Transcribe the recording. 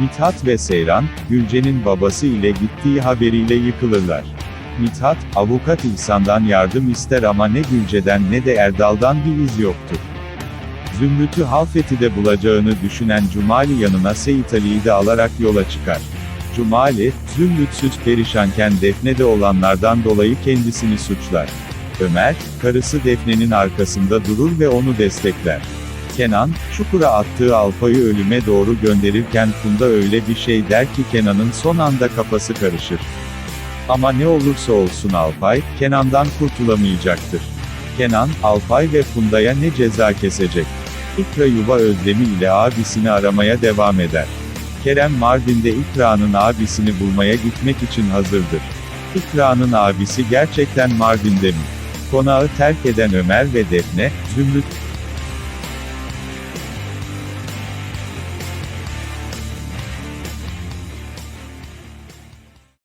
Mithat ve Seyran, Gülce'nin babası ile gittiği haberiyle yıkılırlar. Mithat, avukat İhsan'dan yardım ister ama ne Gülce'den ne de Erdal'dan bir iz yoktur. Zümrüt'ü Halfeti'de bulacağını düşünen Cumali yanına Seyit Ali'yi de alarak yola çıkar. Cumali, Zümrütsüz perişanken Defne'de olanlardan dolayı kendisini suçlar. Ömer, karısı Defne'nin arkasında durur ve onu destekler. Kenan, çukura attığı Alpay'ı ölüme doğru gönderirken Funda öyle bir şey der ki Kenan'ın son anda kafası karışır. Ama ne olursa olsun Alpay, Kenan'dan kurtulamayacaktır. Kenan, Alpay ve Funda'ya ne ceza kesecek? İkra yuva özlemi ile abisini aramaya devam eder. Kerem Mardin'de İkra'nın abisini bulmaya gitmek için hazırdır. İkra'nın abisi gerçekten Mardin'de mi? Konağı terk eden Ömer ve Defne, Zümrüt,